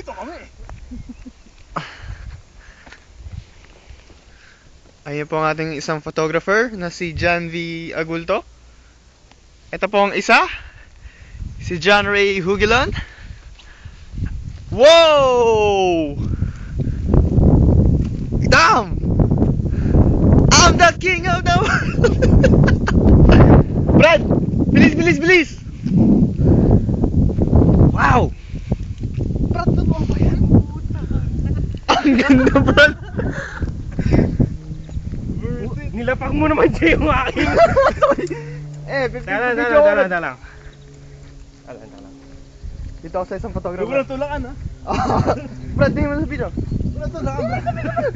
Nandito kami. Ayun po ang ating isang photographer na si John V. Agulto. Ito po ang isa, si John Ray Hugilon. Whoa! Damn! I'm the king of the world! Brad! Bilis, bilis, bilis! Wow! Brad, totoo ba yan? Ang ganda, Brad! Nilapak mo naman siya yung akin. eh, 50 Tala, tala, tala, tala. Tala, tala. Dito ako sa isang Huwag mo photographer. lang tulakan ha. Brad, tingin mo sa video. Huwag mo lang tulakan, Brad.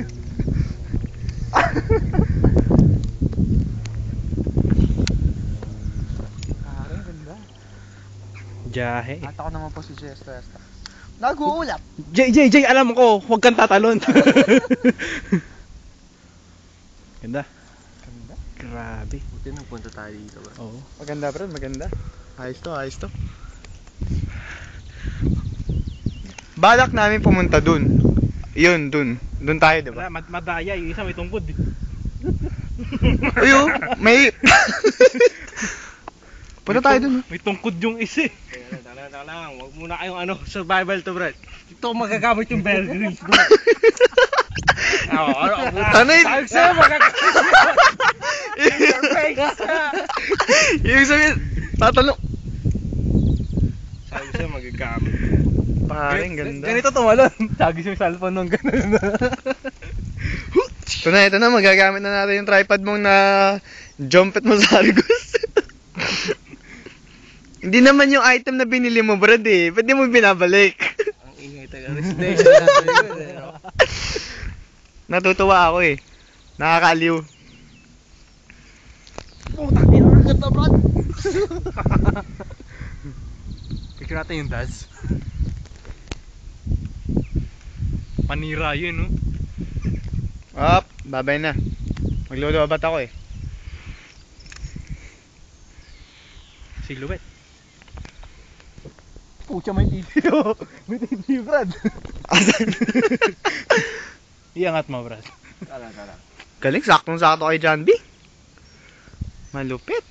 Jahe. At ako naman po si Jesto Esta. Nag-uulap. Jay, Jay, Jay, alam ko, huwag kang tatalon. Ganda. Ganda. Grabe. Buti nagpunta tayo dito ba? Oo. Maganda, Brad, maganda. Ayos to, ayos to. Balak namin pumunta dun. Yun, dun. Dun tayo, di ba? Wala, mad madaya, yung isa may tungkod. Uyo, may... Punta tayo dun. May tungkod yung isa eh. Tala lang. Huwag muna kayong ano, survival to, Brad. Ito magagamit yung Bear Grylls, bro. Oo, ano, Ano yun? Sabi sa'yo, magagamit yung face. Yung sabihin, tatanong. Sabi sa'yo, magagamit. Pare, ang ganda. Ganito tumalon. Sagis yung cellphone nung ganun. Ito na, ito na, magagamit na natin yung tripod mong na jumpet mo sa Argos. Hindi naman yung item na binili mo, Brad eh. Ba't di mo binabalik? Ang ingay taga residential eh. Natutuwa ako eh. Nakakaaliw. Puta, tinurgat na, Brad. Picture natin yung Daz. Panira yun, no? Up, babay na. Maglulubat ako eh. Silhouette. Pucha, may TV oh. May TV, Brad. Iangat mo, Brad. Tala, tala. Galing, saktong-sakto kay John B. Malupit.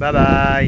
Bye-bye.